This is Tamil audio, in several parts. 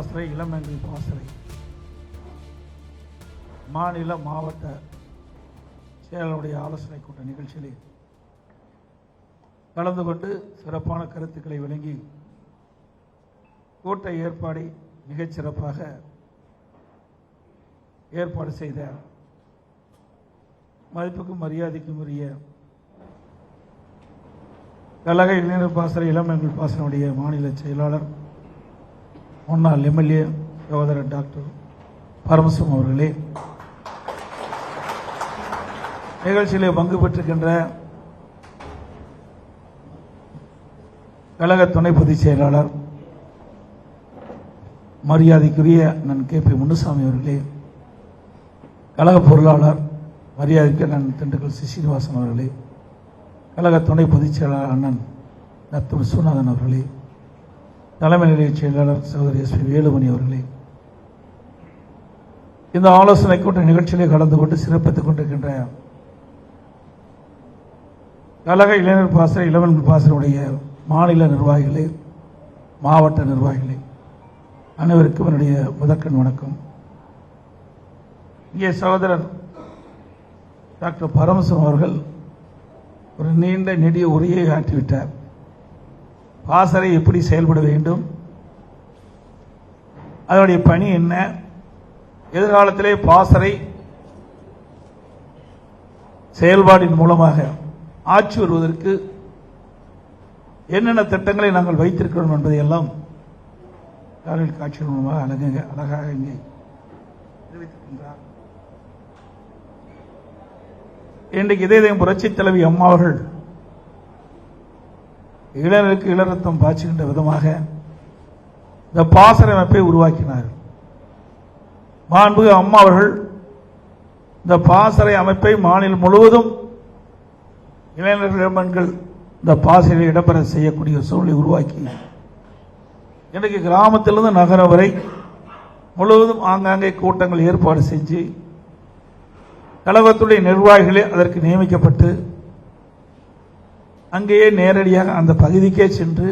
பாசறை இளமங்கை பாசறை மாநில மாவட்ட செயலருடைய ஆலோசனை கூட்ட நிகழ்ச்சியில் கலந்து கொண்டு சிறப்பான கருத்துக்களை வழங்கி கூட்ட ஏற்பாடை மிகச்சிறப்பாக ஏற்பாடு செய்த மதிப்புக்கும் மரியாதைக்கும் உரிய கழக இளைஞர் பாசறை இளமங்கள் பாசனுடைய மாநில செயலாளர் முன்னாள் எம்எல்ஏ சகோதரர் டாக்டர் பரமசிவம் அவர்களே நிகழ்ச்சியில் பங்கு பெற்றிருக்கின்ற கழக துணை பொதுச் செயலாளர் மரியாதைக்குரிய நான் கே பி முனுசாமி அவர்களே கழக பொருளாளர் மரியாதைக்கு நான் திண்டுக்கல் சி. அவர்களே கழக துணை பொதுச் செயலாளர் அண்ணன் நத்தம் விஸ்வநாதன் அவர்களே தலைமை நிலைய செயலாளர் சகோதரி எஸ் பி வேலுமணி அவர்களே இந்த ஆலோசனை கூட்ட நிகழ்ச்சியிலே கலந்து கொண்டு சிறப்பித்துக் கொண்டிருக்கின்ற கழக இளைஞர் பாசறை இளவன் பாசருடைய மாநில நிர்வாகிகளே மாவட்ட நிர்வாகிகளே அனைவருக்கும் என்னுடைய முதற்கண் வணக்கம். இங்கே சகோதரர் டாக்டர் பரமசிவம் அவர்கள் ஒரு நீண்ட நெடிய உரையை ஆற்றிவிட்டார். பாசறை எப்படி செயல்பட வேண்டும்? அதனுடைய பணி என்ன? எதிர்காலத்திலே பாசறை செயல்பாடின் மூலமாக ஆட்சி வருவதற்கு என்னென்ன திட்டங்களை நாங்கள் வைத்திருக்கிறோம் என்பதையெல்லாம் காணொலி காட்சி மூலமாக அழகாக அழகாக இங்கே தெரிவித்திருக்கின்றார். இன்றைக்கு இதயம் புரட்சித் தலைவி அம்மா அவர்கள் இளைஞருக்கு இளரத்தம் பாய்ச்சுகின்ற விதமாக இந்த பாசறை அமைப்பை உருவாக்கினார். மாண்புக அம்மா அவர்கள் இந்த பாசறை அமைப்பை மாநிலம் முழுவதும் இளைஞர்கள் இளம்பெண்கள் இந்த பாசறை இடம்பெற செய்யக்கூடிய சூழலை உருவாக்கி இன்றைக்கு கிராமத்திலிருந்து நகரம் வரை முழுவதும் ஆங்காங்கே கூட்டங்கள் ஏற்பாடு செஞ்சு கழகத்துடைய நிர்வாகிகளே அதற்கு நியமிக்கப்பட்டு அங்கேயே நேரடியாக அந்த பகுதிக்கே சென்று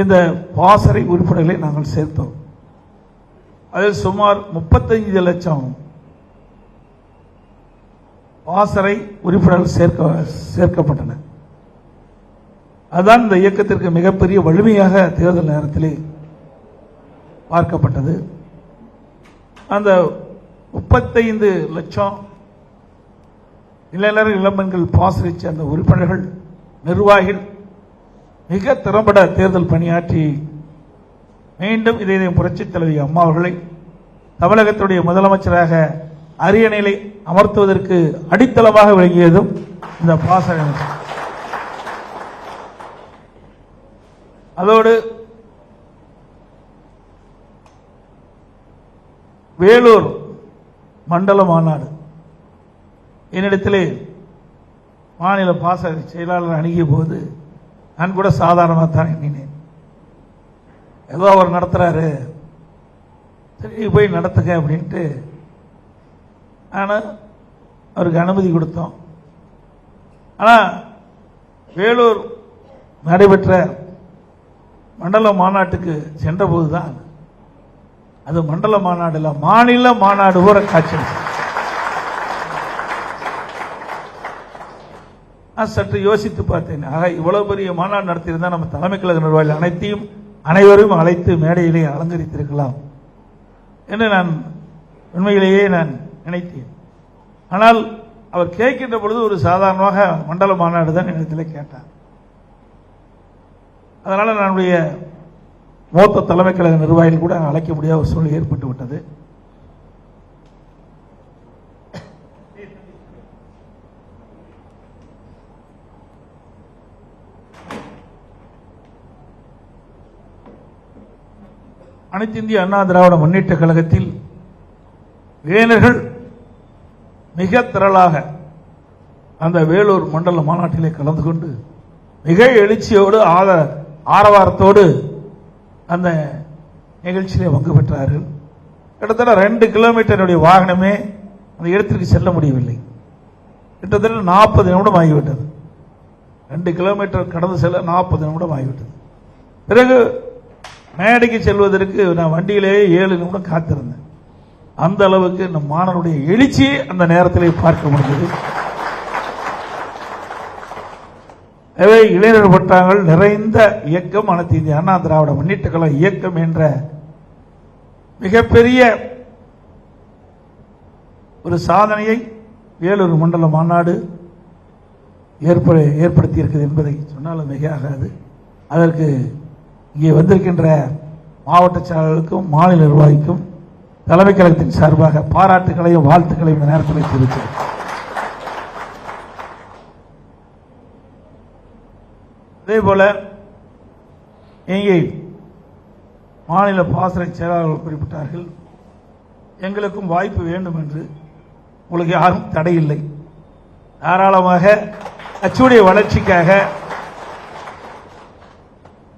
இந்த பாசறை உறுப்பினர்களை நாங்கள் சேர்த்தோம். அதில் சுமார் முப்பத்தைந்து லட்சம் பாசறை உறுப்பினர்கள் சேர்க்க சேர்க்கப்பட்டன. அதுதான் இந்த இயக்கத்திற்கு மிகப்பெரிய வலிமையாக தேர்தல் நேரத்திலே பார்க்கப்பட்டது. அந்த முப்பத்தைந்து லட்சம் இளைஞர் இளம்பெண்கள் பாசறை சேர்ந்த உறுப்பினர்கள் நிர்வாகிகள் மிக திறம்பட தேர்தல் பணியாற்றி மீண்டும் இதை புரட்சித் தலைவி அம்மா அவர்களை தமிழகத்துடைய முதலமைச்சராக அரியணையிலே அமர்த்துவதற்கு அடித்தளமாக விளங்கியதும் இந்த பாசறை அதோடு வேலூர் மண்டல மாநாடு. என்னிடத்திலே மாநில பாச செயலாளர் அணுகிய போது நான் கூட சாதாரணமாக தான் எண்ணினேன். ஏதோ அவர் நடத்துறாரு. சரி போய் நடத்துங்க அப்படின்ட்டு ஆனால் அவருக்கு அனுமதி கொடுத்தோம். ஆனால் வேலூர் நடைபெற்ற மண்டல மாநாட்டுக்கு சென்றபோது தான் அது. மண்டல மாநாடு இல்லை மாநில மாநாடு போற காட்சி நான் சற்று யோசித்து பார்த்தேன். ஆக இவ்வளவு பெரிய மாநாடு நடத்தியிருந்தால் நம்ம தலைமை கழக நிர்வாகிகள் அனைத்தையும் அனைவரும் அழைத்து மேடையிலே அலங்கரித்திருக்கலாம் என்று நான் உண்மையிலேயே நான் நினைத்தேன். ஆனால் அவர் கேட்கின்ற பொழுது ஒரு சாதாரணமாக மண்டல மாநாடு தான் என்னிடத்தில் கேட்டார். அதனால் நம்முடைய மூத்த தலைமை கழக நிர்வாகிகள் கூட அழைக்க முடியாத ஒரு சூழ்நிலை ஏற்பட்டு விட்டது அனைத்து இந்திய அண்ணா திராவிட முன்னேற்ற கழகத்தில் இளைஞர்கள் மிக திரளாக அந்த வேலூர் மண்டல மாநாட்டிலே கலந்து கொண்டு மிக எழுச்சியோடு ஆத ஆரவாரத்தோடு அந்த நிகழ்ச்சியிலே பங்கு பெற்றார்கள். கிட்டத்தட்ட ரெண்டு கிலோமீட்டருடைய வாகனமே அந்த இடத்திற்கு செல்ல முடியவில்லை. கிட்டத்தட்ட நாற்பது நிமிடம் ஆகிவிட்டது. ரெண்டு கிலோமீட்டர் கடந்து செல்ல நாற்பது நிமிடம் ஆகிவிட்டது. பிறகு மேடைக்கு செல்வதற்கு நான் வண்டியிலேயே ஏழு நிமிடம் காத்திருந்தேன். அந்த அளவுக்கு நம் மாணவருடைய எழுச்சியை அந்த நேரத்திலே பார்க்க முடிந்தது எனவே இளைஞர் பட்டாங்கள் நிறைந்த இயக்கம் அனைத்து இந்திய அண்ணா திராவிட முன்னேற்ற கழக இயக்கம் என்ற மிகப்பெரிய ஒரு சாதனையை வேலூர் மண்டல மாநாடு ஏற்ப ஏற்படுத்தியிருக்கிறது என்பதை சொன்னாலும் மிக ஆகாது அதற்கு இங்கே வந்திருக்கின்ற மாவட்ட செயலாளர்களுக்கும் மாநில நிர்வாகிக்கும் தலைமை கழகத்தின் சார்பாக பாராட்டுகளையும் வாழ்த்துக்களையும் இந்த நேரத்தில் தெரிவித்தேன் அதே போல இங்கே மாநில பாசறை செயலாளர்கள் குறிப்பிட்டார்கள் எங்களுக்கும் வாய்ப்பு வேண்டும் என்று. உங்களுக்கு யாரும் தடையில்லை. தாராளமாக அச்சுடைய வளர்ச்சிக்காக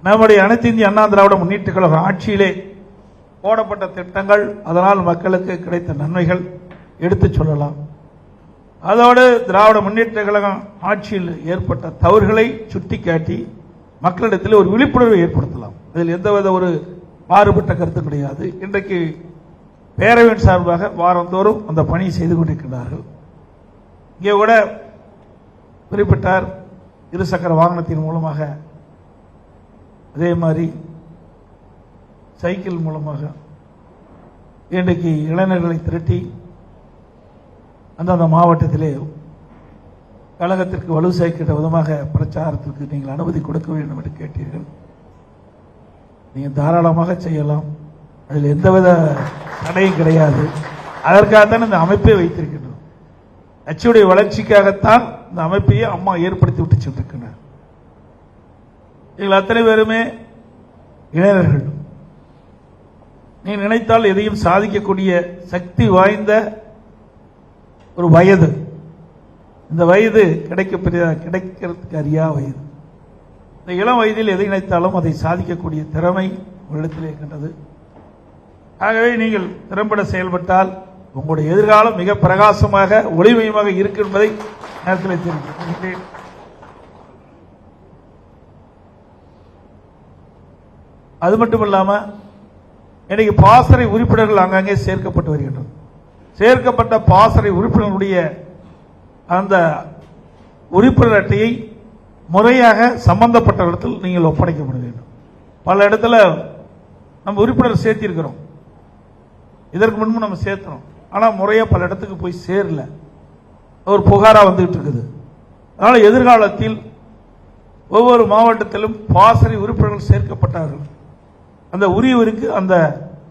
நம்முடைய அனைத்து இந்திய அண்ணா திராவிட முன்னேற்ற கழக ஆட்சியிலே போடப்பட்ட திட்டங்கள் அதனால் மக்களுக்கு கிடைத்த நன்மைகள் எடுத்துச் சொல்லலாம். அதோடு திராவிட முன்னேற்ற கழகம் ஆட்சியில் ஏற்பட்ட தவறுகளை சுட்டிக்காட்டி மக்களிடத்தில் ஒரு விழிப்புணர்வை ஏற்படுத்தலாம். அதில் எந்தவித ஒரு மாறுபட்ட கருத்து கிடையாது. இன்றைக்கு பேரவையின் சார்பாக வாரந்தோறும் அந்த பணியை செய்து கொண்டிருக்கிறார்கள் இங்கே கூட குறிப்பிட்டார் இருசக்கர வாகனத்தின் மூலமாக அதே மாதிரி சைக்கிள் மூலமாக இன்றைக்கு இளைஞர்களை திரட்டி அந்தந்த மாவட்டத்திலே கழகத்திற்கு வலு சேர்க்கிற விதமாக பிரச்சாரத்திற்கு நீங்கள் அனுமதி கொடுக்க வேண்டும் என்று கேட்டீர்கள். நீங்கள் தாராளமாக செய்யலாம். அதில் எந்தவித தடையும் கிடையாது. அதற்காகத்தான் இந்த அமைப்பை வைத்திருக்கின்றோம். கட்சியுடைய வளர்ச்சிக்காகத்தான் இந்த அமைப்பையே அம்மா ஏற்படுத்தி விட்டு சென்றிருக்கிறார் நீங்கள் அத்தனை பேருமே இளைஞர்கள். நீ நினைத்தால் எதையும் சாதிக்கக்கூடிய சக்தி வாய்ந்த ஒரு வயது. இந்த வயது கிடைக்கப்பெரிய கிடைக்கிறதுக்கு அறியா வயது. இந்த இளம் வயதில் எதை நினைத்தாலும் அதை சாதிக்கக்கூடிய திறமை உங்களிடத்தில் இருக்கின்றது. ஆகவே நீங்கள் திறம்பட செயல்பட்டால் உங்களுடைய எதிர்காலம் மிக பிரகாசமாக ஒளிமயமாக இருக்கும் என்பதை நேரத்தில் தெரிவிக்கிறேன் அது மட்டும் இல்லாமல் இன்னைக்கு பாசறை உறுப்பினர்கள் அங்கங்கே சேர்க்கப்பட்டு வருகின்றது சேர்க்கப்பட்ட பாசறை உறுப்பினர்களுடைய அந்த உறுப்பினர் அட்டையை முறையாக சம்பந்தப்பட்ட இடத்தில் நீங்கள் ஒப்படைக்கப்பட வேண்டும் பல இடத்துல நம்ம உறுப்பினர் சேர்த்திருக்கிறோம். இதற்கு முன்பு நம்ம சேர்த்துறோம் ஆனால் முறையாக பல இடத்துக்கு போய் சேரல. ஒரு புகாராக வந்துகிட்டு இருக்குது அதனால் எதிர்காலத்தில் ஒவ்வொரு மாவட்டத்திலும் பாசறை உறுப்பினர்கள் சேர்க்கப்பட்டார்கள். அந்த உரியவருக்கு அந்த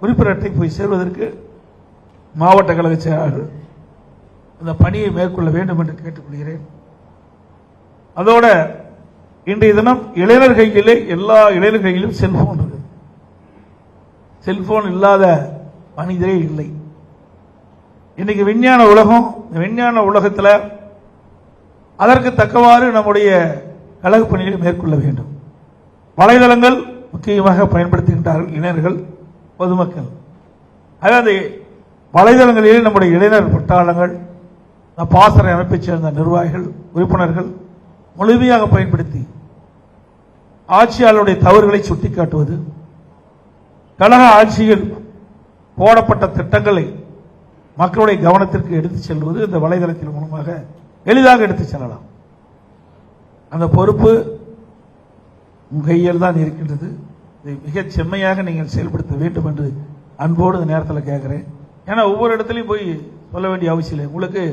உறுப்பினர் அட்டை போய் சேர்வதற்கு மாவட்ட கழக செயலாளர்கள் அந்த பணியை மேற்கொள்ள வேண்டும் என்று கேட்டுக்கொள்கிறேன். அதோட இன்றைய தினம் இளைஞர் கையிலே எல்லா இளைஞர் கையிலும் செல்போன் இருக்கு செல்போன் இல்லாத மனிதரே இல்லை. இன்னைக்கு விஞ்ஞான உலகம் இந்த விஞ்ஞான உலகத்தில் அதற்கு தக்கவாறு நம்முடைய கழக பணிகளை மேற்கொள்ள வேண்டும். வலைதளங்கள் முக்கியமாக பயன்படுத்துகின்றார்கள் இளைஞர்கள் பொதுமக்கள். ஆக அந்த வலைதளங்களிலே நம்முடைய இளைஞர் பட்டாளங்கள் இந்த பாசறை அமைப்பைச் சேர்ந்த நிர்வாகிகள் உறுப்பினர்கள் முழுமையாக பயன்படுத்தி ஆட்சியாளருடைய தவறுகளை சுட்டிக்காட்டுவது கழக ஆட்சியில் போடப்பட்ட திட்டங்களை மக்களுடைய கவனத்திற்கு எடுத்துச் செல்வது இந்த வலைதளத்தின் மூலமாக எளிதாக எடுத்துச் செல்லலாம். அந்த பொறுப்பு உங்கள் கையில் தான் இருக்கின்றது. இதை மிகச் செம்மையாக நீங்கள் செயல்படுத்த வேண்டும் என்று அன்போடு இந்த நேரத்தில் கேட்குறேன் ஏன்னா ஒவ்வொரு இடத்துலையும் போய் சொல்ல வேண்டிய அவசியம் இல்லை. உங்களுக்கு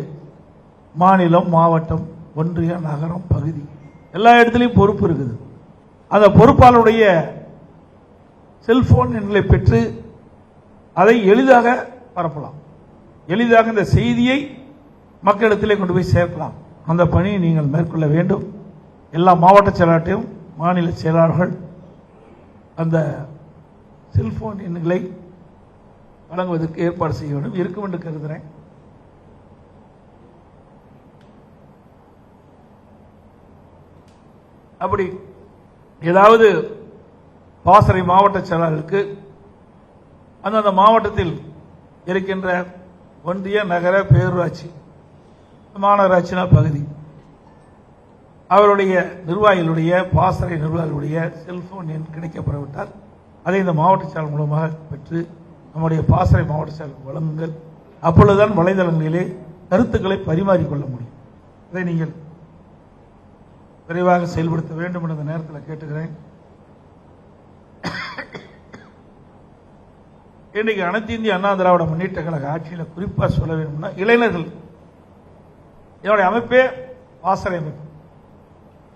மாநிலம் மாவட்டம் ஒன்றியம் நகரம் பகுதி எல்லா இடத்துலையும் பொறுப்பு இருக்குது. அந்த பொறுப்பாளருடைய செல்போன் எண்களை பெற்று அதை எளிதாக பரப்பலாம். எளிதாக இந்த செய்தியை மக்களிடத்திலே கொண்டு போய் சேர்க்கலாம். அந்த பணியை நீங்கள் மேற்கொள்ள வேண்டும். எல்லா மாவட்ட செயலாட்டையும் மாநில செயலாளர்கள் அந்த செல்போன் எண்களை வழங்குவதற்கு ஏற்பாடு செய்ய வேண்டும். இருக்கும் என்று கருதுகிறேன் அப்படி ஏதாவது பாசறை மாவட்ட செயலாளருக்கு அந்தந்த மாவட்டத்தில் இருக்கின்ற ஒன்றிய நகர பேரூராட்சி மாநகராட்சினா பகுதி அவருடைய நிர்வாகிகளுடைய பாசறை நிர்வாகிகளுடைய செல்போன் எண் கிடைக்கப்படவிட்டால் அதை இந்த மாவட்ட செயலர் மூலமாக பெற்று நம்முடைய பாசறை மாவட்ட செயலர் வழங்குங்கள். அப்பொழுதுதான் வலைதளங்களிலே கருத்துக்களை பரிமாறிக்கொள்ள முடியும். இதை நீங்கள் விரைவாக செயல்படுத்த வேண்டும் என்ற இந்த நேரத்தில் கேட்டுக்கிறேன். இன்றைக்கு அனைத்து இந்திய அண்ணா திராவிட முன்னேற்ற கழக ஆட்சியில் குறிப்பாக சொல்ல வேண்டும்னா இளைஞர்கள். என்னுடைய அமைப்பே பாசறை அமைப்பு.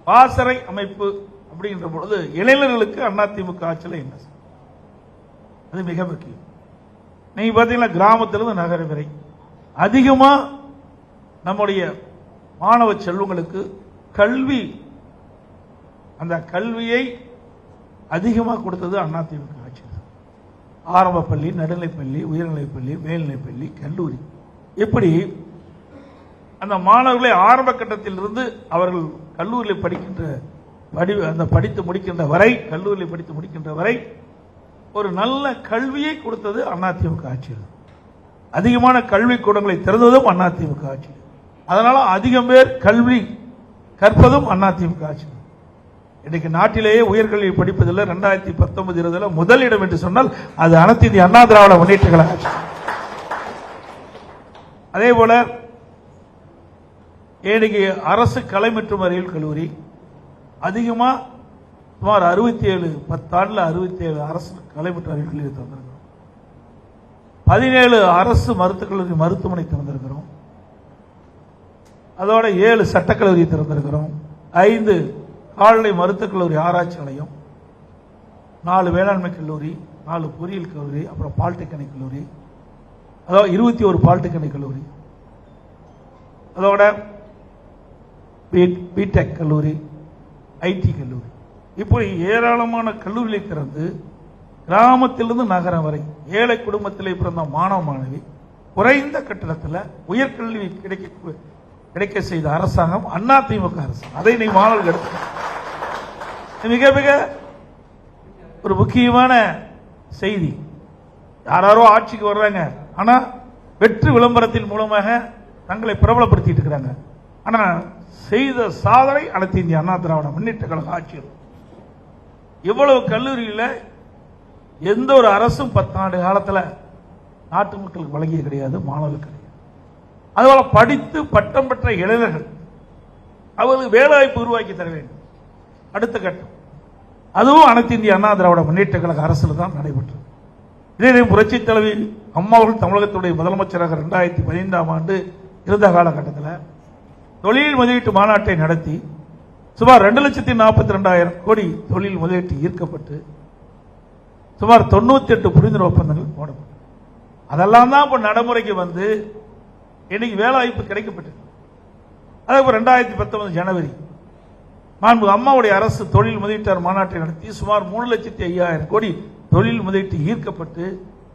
பாசறை அமைப்பு அப்படின்ற பொழுது இளைஞர்களுக்கு அதிமுக ஆட்சியில் என்ன? அது மிக முக்கியம். நீங்க பார்த்தீங்கன்னா கிராமத்திலிருந்து நகரம் வரை அதிகமா நம்முடைய மாணவ செல்வங்களுக்கு கல்வி அந்த கல்வியை அதிகமாக கொடுத்தது அதிமுக ஆட்சி ஆரம்ப பள்ளி நடுநிலைப்பள்ளி உயர்நிலைப்பள்ளி மேல்நிலைப்பள்ளி கல்லூரி. இப்படி அந்த மாணவர்களை ஆரம்ப கட்டத்திலிருந்து அவர்கள் கல்லூரியில் படிக்கின்ற படி அந்த படித்து முடிக்கின்ற வரை கல்லூரியில் படித்து முடிக்கின்ற வரை ஒரு நல்ல கல்வியை கொடுத்தது அதிமுக ஆட்சியில். அதிகமான கல்விக்கூடங்களை திறந்ததும் அதிமுக ஆட்சி அதனால அதிகம் பேர் கல்வி கற்பதும் அதிமுக ஆட்சி இன்னைக்கு நாட்டிலேயே உயர்கல்வி படிப்பதில் ரெண்டாயிரத்தி பத்தொன்பது இருபதுல முதலிடம் என்று சொன்னால் அது அனைத்து இந்திய அண்ணா திராவிட முன்னேற்றங்களாக கழக ஆட்சி. அதே போல இன்னைக்கு அரசு கலை மற்றும் அறிவியல் கல்லூரி அதிகமாக சுமார் அறுபத்தி ஏழு பத்தாண்டில் அறுபத்தி ஏழு அரசு கலை மற்றும் அறிவியல் கல்லூரி திறந்திருக்கிறோம். பதினேழு அரசு மருத்துவக் கல்லூரி மருத்துவமனை திறந்திருக்கிறோம். அதோட ஏழு சட்டக்கல்லூரி திறந்திருக்கிறோம். ஐந்து கால்நடை மருத்துவக் கல்லூரி ஆராய்ச்சி நிலையம் நாலு வேளாண்மை கல்லூரி நாலு பொறியியல் கல்லூரி அப்புறம் பாலிடெக்னிக் கல்லூரி. அதாவது இருபத்தி ஒரு பாலிடெக்னிக் கல்லூரி. அதோட பிடெக் கல்லூரி ஐடி கல்லூரி. இப்படி ஏராளமான கல்லூரிகளை திறந்து கிராமத்திலிருந்து நகரம் வரை ஏழை குடும்பத்திலே பிறந்த மாணவ மாணவி குறைந்த கட்டணத்தில் உயர்கல்வி கிடைக்க கிடைக்க செய்த அரசாங்கம் அண்ணா திமுக அரசாங்கம். அதை நீ மாணவர்கள் எடுத்து மிக மிக ஒரு முக்கியமான செய்தி. யாராரோ ஆட்சிக்கு வர்றாங்க. ஆனால் வெற்று விளம்பரத்தின் மூலமாக தங்களை பிரபலப்படுத்திட்டு இருக்கிறாங்க. ஆனா செய்த சாதனை அனைத்து இந்திய அண்ணா திராவிட முன்னேற்ற கழக ஆட்சியில் இவ்வளவு கல்லூரியில் எந்த ஒரு அரசும் பத்தாண்டு காலத்தில் நாட்டு மக்களுக்கு வழங்கிய கிடையாது மாணவர்கள் கிடையாது. அதுபோல படித்து பட்டம் பெற்ற இளைஞர்கள் அவர்களுக்கு வேலைவாய்ப்பு உருவாக்கி தர வேண்டும். அடுத்த கட்டம். அதுவும் அனைத்து இந்திய அண்ணா திராவிட முன்னேற்ற கழக அரசில் தான் நடைபெற்றது. இதே புரட்சித் தலைவி அம்மா தமிழகத்துடைய முதலமைச்சராக இரண்டாயிரத்தி பதினைந்தாம் ஆண்டு இருந்த காலகட்டத்தில் தொழில் முதலீட்டு மாநாட்டை நடத்தி சுமார் ரெண்டு லட்சத்தி நாற்பத்தி ரெண்டாயிரம் கோடி தொழில் முதலீட்டு ஈர்க்கப்பட்டு சுமார் தொண்ணூத்தி எட்டு புரிந்துணர்வு ஒப்பந்தங்கள் போடப்பட்டது அதெல்லாம் தான் இப்போ நடைமுறைக்கு வந்து இன்னைக்கு வேலை வாய்ப்பு கிடைக்கப்பட்டது அதே போல ரெண்டாயிரத்தி பத்தொன்பது ஜனவரி மாண்பு அம்மாவுடைய அரசு தொழில் முதலீட்டாளர் மாநாட்டை நடத்தி சுமார் மூணு லட்சத்தி ஐயாயிரம் கோடி தொழில் முதலீட்டு ஈர்க்கப்பட்டு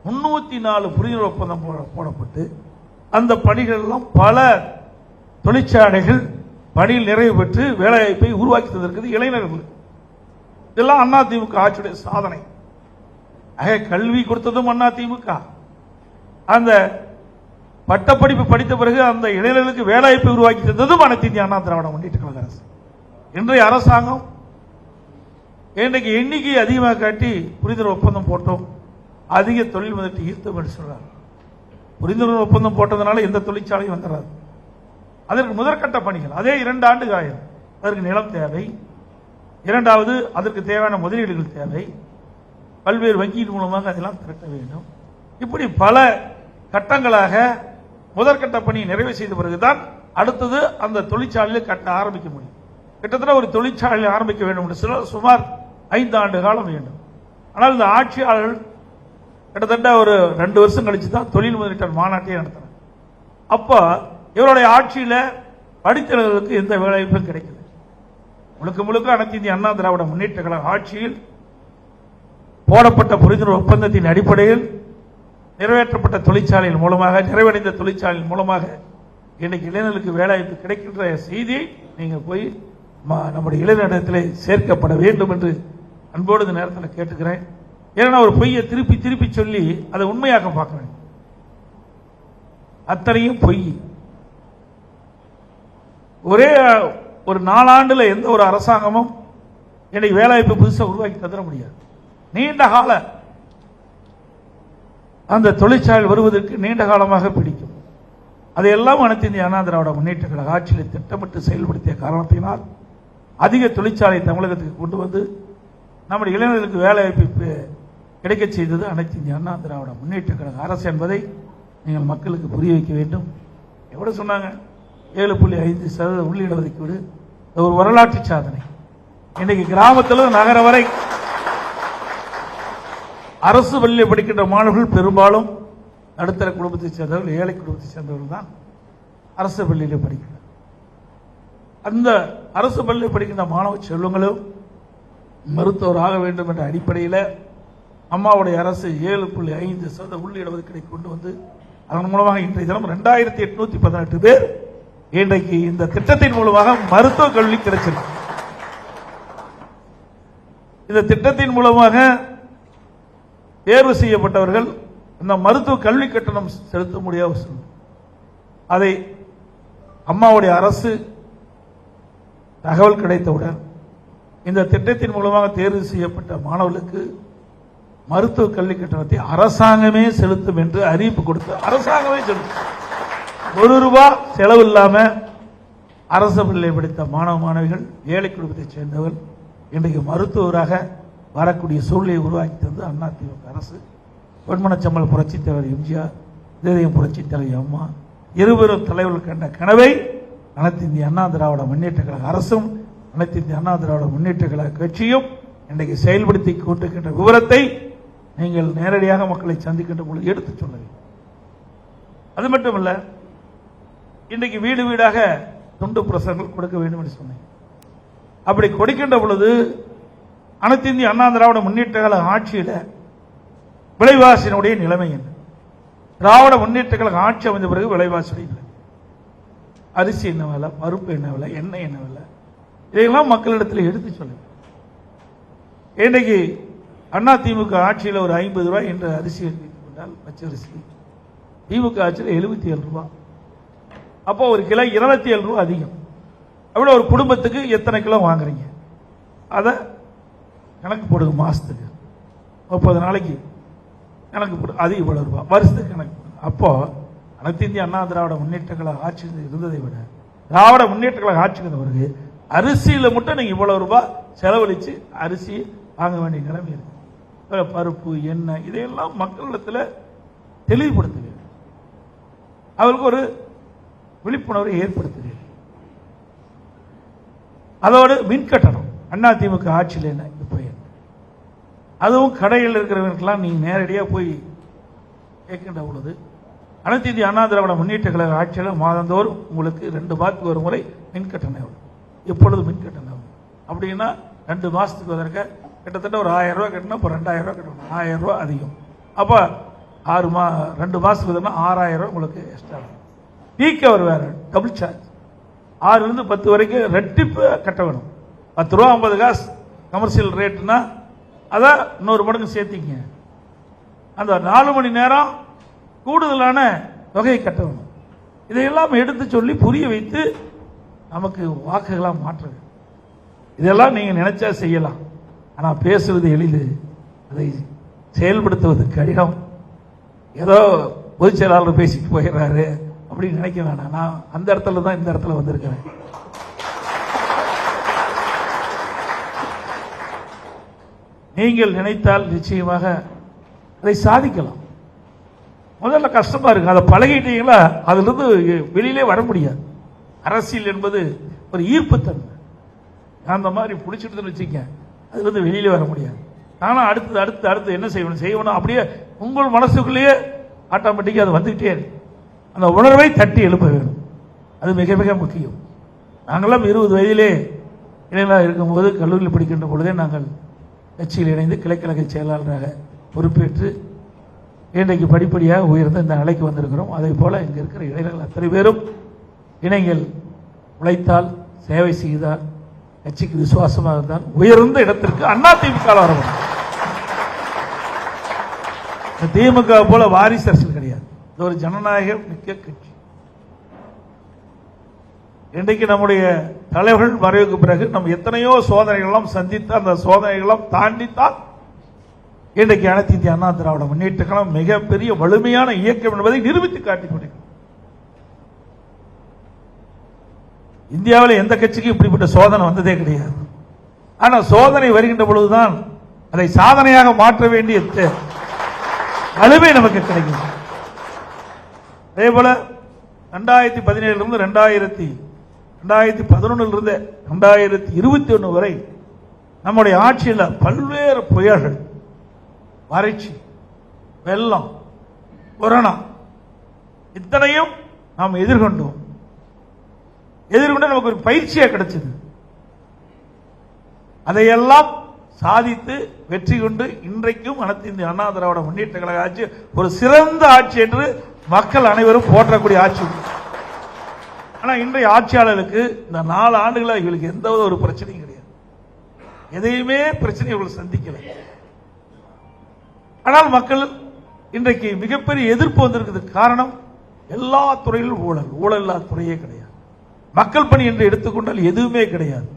முன்னூத்தி நாலு புரிந்துணர்வு ஒப்பந்தம் போட- போடப்பட்டு அந்த பணிகள் எல்லாம் பல தொழிற்சாலைகள் பணியில் நிறைவு பெற்று வேலைவாய்ப்பை உருவாக்கி தந்திருக்கிறது இளைஞர்கள் இதெல்லாம் அதிமுக ஆட்சியுடைய சாதனை. ஆக கல்வி கொடுத்ததும் அதிமுக அந்த பட்டப்படிப்பு படித்த பிறகு அந்த இளைஞர்களுக்கு வேலைவாய்ப்பை உருவாக்கி தந்ததும் அனைத்து இந்திய அண்ணா திராவிட முன்னேற்ற கழக அரசு. இன்றைய அரசாங்கம் இன்றைக்கு எண்ணிக்கை அதிகமாக காட்டி புரிந்துணர்வு ஒப்பந்தம் போட்டோம். அதிக தொழில் முதலீட்டு ஈர்த்தோம் என்று சொல்றாங்க. புரிந்துணர்வு ஒப்பந்தம் போட்டதுனால எந்த தொழிற்சாலையும் வந்துடாது அதற்கு முதற்கட்ட பணிகள். அதே இரண்டு ஆண்டு காயம். அதற்கு நிலம் தேவை. இரண்டாவது அதற்கு தேவையான முதலீடுகள் தேவை. பல்வேறு வங்கியின் மூலமாக அதெல்லாம் திரட்ட வேண்டும். இப்படி பல கட்டங்களாக முதற்கட்ட பணியை நிறைவு செய்த பிறகுதான் அடுத்தது அந்த தொழிற்சாலையில் கட்ட ஆரம்பிக்க முடியும். கிட்டத்தட்ட ஒரு தொழிற்சாலை ஆரம்பிக்க வேண்டும் என்று சொன்னால் சுமார் ஐந்து ஆண்டு காலம் வேண்டும். ஆனால் இந்த ஆட்சியாளர்கள் கிட்டத்தட்ட ஒரு ரெண்டு வருஷம் கழிச்சு தான் தொழில் முதலீட்டாளர் மாநாட்டையே நடத்தினாங்க. அப்போ இவருடைய ஆட்சியில் படித்தவர்களுக்கு எந்த வேலைவாய்ப்பும் கிடைக்கல. முழுக்க முழுக்க அனைத்து இந்திய அண்ணா திராவிட முன்னேற்ற கழக ஆட்சியில் போடப்பட்ட புரிந்துணர்வு ஒப்பந்தத்தின் அடிப்படையில் நிறைவேற்றப்பட்ட தொழிற்சாலையின் மூலமாக நிறைவடைந்த தொழிற்சாலையின் மூலமாக இன்னைக்கு இளைஞர்களுக்கு வேலைவாய்ப்பு கிடைக்கின்ற செய்தி நீங்கள் போய் நம்முடைய இளைஞரிடத்தில் சேர்க்கப்பட வேண்டும் என்று அன்போடு இந்த நேரத்தில் கேட்டுக்கிறேன். ஏன்னா ஒரு பொய்யை திருப்பி திருப்பி சொல்லி அதை உண்மையாக பார்க்குறேன் அத்தனையும் பொய். ஒரே ஒரு நாலாண்டுல எந்த ஒரு அரசாங்கமும் இன்னைக்கு வேலைவாய்ப்பு புதுசாக உருவாக்கி தந்துட முடியாது. நீண்ட கால அந்த தொழிற்சாலை வருவதற்கு நீண்ட காலமாக பிடிக்கும். அதையெல்லாம் அனைத்து இந்திய அண்ணா திராவிட முன்னேற்ற கழக ஆட்சியில் திட்டமிட்டு செயல்படுத்திய காரணத்தினால் அதிக தொழிற்சாலை தமிழகத்துக்கு கொண்டு வந்து நம்முடைய இளைஞர்களுக்கு வேலைவாய்ப்பு கிடைக்க செய்தது அனைத்து இந்திய அண்ணா திராவிட முன்னேற்ற கழக அரசு என்பதை நீங்கள் மக்களுக்கு புரிய வைக்க வேண்டும். எவ்வளவு சொன்னாங்க? ஏழு புள்ளி ஐந்து சதவீத உள்ளீடு ஒதுக்கீடு இது ஒரு வரலாற்று சாதனை. இன்னைக்கு கிராமத்தில் நகர வரை அரசு பள்ளியில் படிக்கின்ற மாணவர்கள் பெரும்பாலும் நடுத்தர குடும்பத்தை சேர்ந்தவர்கள் ஏழை குடும்பத்தை சேர்ந்தவர்கள் தான் அரசு பள்ளியில் படிக்கிறார் அந்த அரசு பள்ளியில் படிக்கின்ற மாணவ செல்வங்களும் மருத்துவர் ஆக வேண்டும் என்ற அடிப்படையில் அம்மாவுடைய அரசு ஏழு புள்ளி ஐந்து சதவீத உள்ளிட ஒதுக்கீடை கொண்டு வந்து அதன் மூலமாக இன்றைய தினம் ரெண்டாயிரத்தி எட்நூத்தி பதினெட்டு பேர் இன்றைக்கு இந்த திட்டத்தின் மூலமாக மருத்துவ கல்வி கிடைச்சிருக்கு. இந்த திட்டத்தின் மூலமாக தேர்வு செய்யப்பட்டவர்கள் அந்த மருத்துவ கல்வி கட்டணம் செலுத்த முடியாத அதை அம்மாவுடைய அரசு தகவல் கிடைத்தவுடன் இந்த திட்டத்தின் மூலமாக தேர்வு செய்யப்பட்ட மாணவர்களுக்கு மருத்துவ கல்வி கட்டணத்தை அரசாங்கமே செலுத்தும் என்று அறிவிப்பு கொடுத்து அரசாங்கமே செலுத்தும். ஒரு ரூபா செலவு இல்லாம அரசு பள்ளியை படித்த மாணவ மாணவிகள் ஏழை குடும்பத்தைச் சேர்ந்தவர் இன்றைக்கு மருத்துவராக வரக்கூடிய சூழ்நிலையை உருவாக்கி தந்து அதிமுக அரசு பொன்மனச்சம்மல் புரட்சித் தலைவர் எம்ஜிஆர் இதயம் புரட்சித் தலைவர் அம்மா இருவரும் தலைவர்கள் கண்ட கனவை அனைத்து இந்திய அண்ணா திராவிட முன்னேற்ற கழக அரசும் அனைத்து இந்திய அண்ணா திராவிட முன்னேற்ற கழக கட்சியும் இன்றைக்கு செயல்படுத்தி கொண்டிருக்கின்ற விவரத்தை நீங்கள் நேரடியாக மக்களை சந்திக்கின்ற பொழுது எடுத்துச் சொல்ல வேண்டும். அது மட்டுமல்ல இன்றைக்கு வீடு வீடாக துண்டு பிரசங்கள் கொடுக்க வேண்டும் என்று சொன்னேன். அப்படி கொடுக்கின்ற பொழுது அனைத்து இந்திய அண்ணா திராவிட முன்னேற்ற கழக ஆட்சியில் விலைவாசியினுடைய நிலைமை என்ன? திராவிட முன்னேற்ற கழக ஆட்சி அமைந்த பிறகு விலைவாசியுடைய நிலை அரிசி என்ன விலை பருப்பு என்ன விலை எண்ணெய் என்ன விலை? இதையெல்லாம் மக்களிடத்தில் எடுத்து சொல்லுங்க இன்றைக்கு அண்ணா திமுக ஆட்சியில் ஒரு ஐம்பது ரூபாய் என்ற அரிசி வைத்துக் கொண்டால் பச்சரிசி. திமுக ஆட்சியில் எழுபத்தி ஏழு ரூபாய். அப்போ ஒரு கிலோ இருபத்தி ஏழு ரூபா அதிகம். அப்படி ஒரு குடும்பத்துக்கு எத்தனை கிலோ வாங்குறீங்க? அதை கணக்கு போடுங்க மாசத்துக்கு. முப்பது நாளைக்கு கணக்கு போடு அது இவ்வளவு ரூபா வருஷத்துக்கு கணக்கு போடுங்க. அப்போ அனைத்து இந்திய அண்ணா திராவிட முன்னேற்ற கழக ஆட்சி இருந்ததை விட திராவிட முன்னேற்ற கழக ஆட்சிக்கு பிறகு அரிசியில் மட்டும் நீங்கள் இவ்வளவு ரூபாய் செலவழித்து அரிசி வாங்க வேண்டிய நிலைமை இருக்கு. பருப்பு எண்ணெய் இதையெல்லாம் மக்களிடத்துல தெளிவுபடுத்துங்க. அவருக்கு ஒரு விழிப்புணர்வை ஏற்படுத்துகிறேன். அதோடு மின் கட்டணம் அண்ணா திமுக ஆட்சியில் என்ன? இப்போ அதுவும் கடையில் இருக்கிறவங்களுக்கெல்லாம் நீ நேரடியாக போய் கேட்கின்ற பொழுது அனைத்து இந்திய அண்ணா திராவிட முன்னேற்ற கழக ஆட்சியில் மாதந்தோறும் உங்களுக்கு ரெண்டு மாதத்துக்கு ஒரு முறை மின் கட்டணம் எப்பொழுது மின் கட்டணம் அப்படின்னா ரெண்டு மாதத்துக்கு வதற்க கிட்டத்தட்ட ஒரு ஆயிரம் ரூபா கட்டணும் இப்போ ரெண்டாயிரம் ரூபா கட்டணும். ஆயிரம் ரூபா அதிகம். அப்போ ஆறு மா ரெண்டு மாதத்துக்கு வதனா ஆறாயிரம் ரூபாய் உங்களுக்கு எக்ஸ்ட்ரா டீக்கு அவர் வேற டபுள் சார்ஜ் ஆறுலேருந்து பத்து வரைக்கும் ரெட்டிப்பு கட்ட வேணும். பத்து ரூபா ஐம்பது காசு கமர்ஷியல் ரேட்டுனா அதான் இன்னொரு மடங்கு சேர்த்திங்க அந்த நாலு மணி நேரம் கூடுதலான தொகையை கட்ட வேணும். இதையெல்லாம் எடுத்து சொல்லி புரிய வைத்து நமக்கு வாக்குகளாக மாற்று இதெல்லாம் நீங்கள் நினைச்சா செய்யலாம். ஆனால் பேசுவது எளிது. அதை செயல்படுத்துவது கடினம். ஏதோ பொதுச் செயலாளர் பேசிட்டு போயிடுறாரு. அப்படின்னு நினைக்க வேணாம். நான் அந்த இடத்துல தான் இந்த இடத்துல வந்திருக்கிறேன். நீங்கள் நினைத்தால் நிச்சயமாக அதை சாதிக்கலாம். முதல்ல கஷ்டமா இருக்கு. அதை பழகிட்டீங்களா? அதுலேருந்து வெளியிலே வர முடியாது. அரசியல் என்பது ஒரு ஈர்ப்புத்தன்மை. அந்த மாதிரி பிடிச்சிட்டு வச்சுக்க அதுலேருந்து வெளியிலே வர முடியாது. நானும் அடுத்தது அடுத்து அடுத்து என்ன செய்யணும் செய்யணும் அப்படியே உங்கள் மனசுக்குள்ளேயே ஆட்டோமேட்டிக்காக அது வந்துகிட்டே இருக்கு. அந்த உணர்வை தட்டி எழுப்ப வேண்டும். அது மிக மிக முக்கியம். நாங்களாம் இருபது வயதிலே இளைஞராக இருக்கும்போது கல்லூரியில் படிக்கின்ற பொழுதே நாங்கள் கட்சியில் இணைந்து கிளைக்கழக செயலாளராக பொறுப்பேற்று இன்றைக்கு படிப்படியாக உயர்ந்து இந்த நிலைக்கு வந்திருக்கிறோம். அதே போல் இங்கே இருக்கிற இளைஞர்கள் அத்தனை பேரும் இளைஞர்கள் உழைத்தால் சேவை செய்தால் கட்சிக்கு விசுவாசமாக இருந்தால் உயர்ந்த இடத்திற்கு அண்ணா திமுக வர இந்த திமுக போல வாரிசு அரசியல் கிடையாது. இது ஒரு ஜனநாயக மிக்க கட்சி. இன்றைக்கு நம்முடைய தலைவர்கள் மறைவுக்கு பிறகு நம்ம எத்தனையோ சோதனைகளெல்லாம் சந்தித்து அந்த சோதனைகளெல்லாம் தாண்டித்தான் இன்றைக்கு அனைத்து இந்திய அண்ணா திராவிட முன்னேற்ற கழகம் மிகப்பெரிய வலிமையான இயக்கம் என்பதை நிரூபித்து காட்டிக் கொண்டிருக்கிறது. இந்தியாவில் எந்த கட்சிக்கும் இப்படிப்பட்ட சோதனை வந்ததே கிடையாது. ஆனா சோதனை வருகின்ற பொழுதுதான் அதை சாதனையாக மாற்ற வேண்டிய தே- வலிமை நமக்கு கிடைக்கும் அதே போல ரெண்டாயிரத்தி பதினேழுல இருந்து ரெண்டாயிரத்தி ரெண்டாயிரத்தி பதினொன்னுல இருந்து ரெண்டாயிரத்தி இருபத்தி ஒன்று வரை நம்முடைய ஆட்சியில் பல்வேறு புயல்கள் வறட்சி வெள்ளம் கொரோனா இத்தனையும் நாம் எதிர்கொண்டோம். எதிர்கொண்டு நமக்கு ஒரு பயிற்சியாக கிடைச்சது. அதையெல்லாம் சாதித்து வெற்றி கொண்டு இன்றைக்கும் அனைத்து இந்திய அண்ணா திராவிட முன்னேற்ற கழக ஆட்சி ஒரு சிறந்த ஆட்சி என்று மக்கள் அனைவரும் போற்றக்கூடிய ஆட்சி. ஆனா இன்றைய ஆட்சியாளருக்கு இந்த நாலு ஆண்டுகளா இவளுக்கு எந்த ஒரு பிரச்சனையும் கிடையாது. எதையுமே பிரச்சனை இவர்கள் சந்திக்கல. ஆனால் மக்கள் இன்றைக்கு மிகப்பெரிய எதிர்ப்பு வந்திருக்கிறது காரணம் எல்லா துறையிலும் ஊழல். ஊழல் இல்லாத துறையே கிடையாது. மக்கள் பணி என்று எடுத்துக்கொண்டால் எதுவுமே கிடையாது.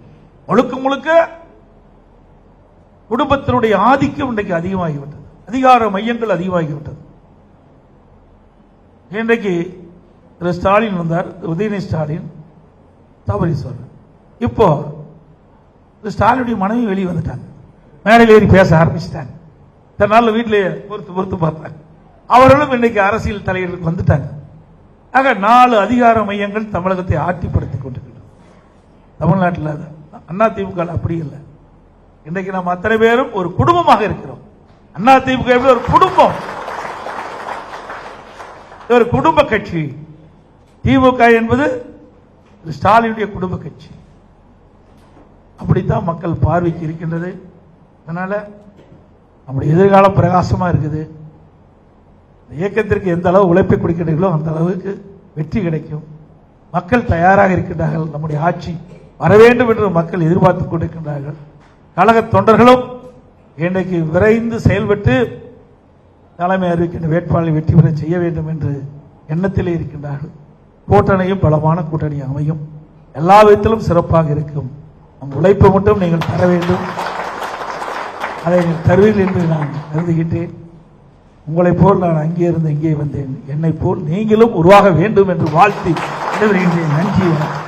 முழுக்க முழுக்க குடும்பத்தினுடைய ஆதிக்கம் இன்றைக்கு அதிகமாகிவிட்டது. அதிகார மையங்கள் அதிகமாகிவிட்டது. இன்றைக்கு திரு ஸ்டாலின் வந்தார் உதயநிதி ஸ்டாலின் தவறி சொல்ற இப்போ திரு ஸ்டாலினுடைய மனைவி வெளியே வந்துட்டாங்க. மேடையில் ஏறி பேச ஆரம்பிச்சிட்டாங்க. இத்தனை நாள் வீட்டிலேயே பொறுத்து பொறுத்து பார்த்தாங்க. அவர்களும் இன்னைக்கு அரசியல் தலைவர்களுக்கு வந்துட்டாங்க. ஆக நாலு அதிகார மையங்கள் தமிழகத்தை ஆட்டிப்படுத்திக் கொண்டிருக்கிறது தமிழ்நாட்டில் அண்ணா திமுக அப்படி இல்லை. இன்றைக்கு நாம் அத்தனை பேரும் ஒரு குடும்பமாக இருக்கிறோம். அண்ணா திமுக ஒரு குடும்பம்? ஒரு குடும்ப கட்சி. திமுக என்பது ஸ்டாலினுடைய குடும்ப கட்சி. அப்படித்தான் மக்கள் பார்வைக்கு இருக்கின்றது. அதனால நம்முடைய எதிர்காலம் பிரகாசமாக இருக்குது. இந்த இயக்கத்திற்கு எந்த அளவு உழைப்பை கொடுக்கிறீர்களோ அந்த அளவுக்கு வெற்றி கிடைக்கும். மக்கள் தயாராக இருக்கின்றார்கள். நம்முடைய ஆட்சி வர வேண்டும் என்று மக்கள் எதிர்பார்த்துக் கொண்டிருக்கின்றார்கள். கழக தொண்டர்களும் இன்றைக்கு விரைந்து செயல்பட்டு தலைமை அறிவிக்கின்ற வேட்பாளரை வெற்றி பெற செய்ய வேண்டும் என்று எண்ணத்திலே இருக்கின்றார்கள். கூட்டணியும் பலமான கூட்டணி அமையும். எல்லா விதத்திலும் சிறப்பாக இருக்கும். நம் உழைப்பை மட்டும் நீங்கள் தர வேண்டும். அதை நீங்கள் தருவீர்கள் என்று நான் கருதுகின்றேன். உங்களைப் போல் நான் அங்கே இருந்து இங்கே வந்தேன். என்னை போல் நீங்களும் உருவாக வேண்டும் என்று வாழ்த்தி விடைபெறுகின்றேன். நன்றி வணக்கம்.